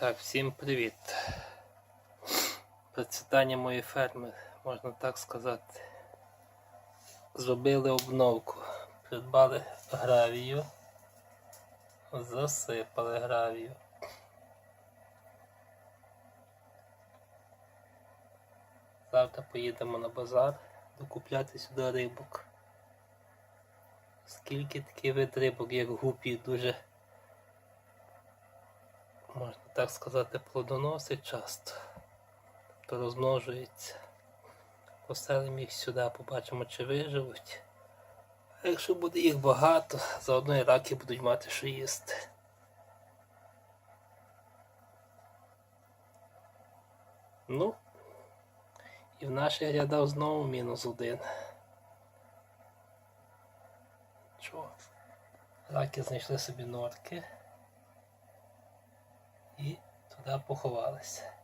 Так, всім привіт. Процвітання моєї ферми, можна так сказати. Зробили обновку. Придбали гравію. Засипали гравію. Завтра поїдемо на базар докупляти сюди рибок. Скільки таких вид рибок, як гупі, дуже можна так сказати, плодоносить часто, то розмножується. Поселимо їх сюди, побачимо, чи виживуть. А якщо буде їх багато, заодно і раки будуть мати що їсти. Ну, і в наших рядах знову мінус один. Чого? Раки знайшли собі норки і туди поховалися.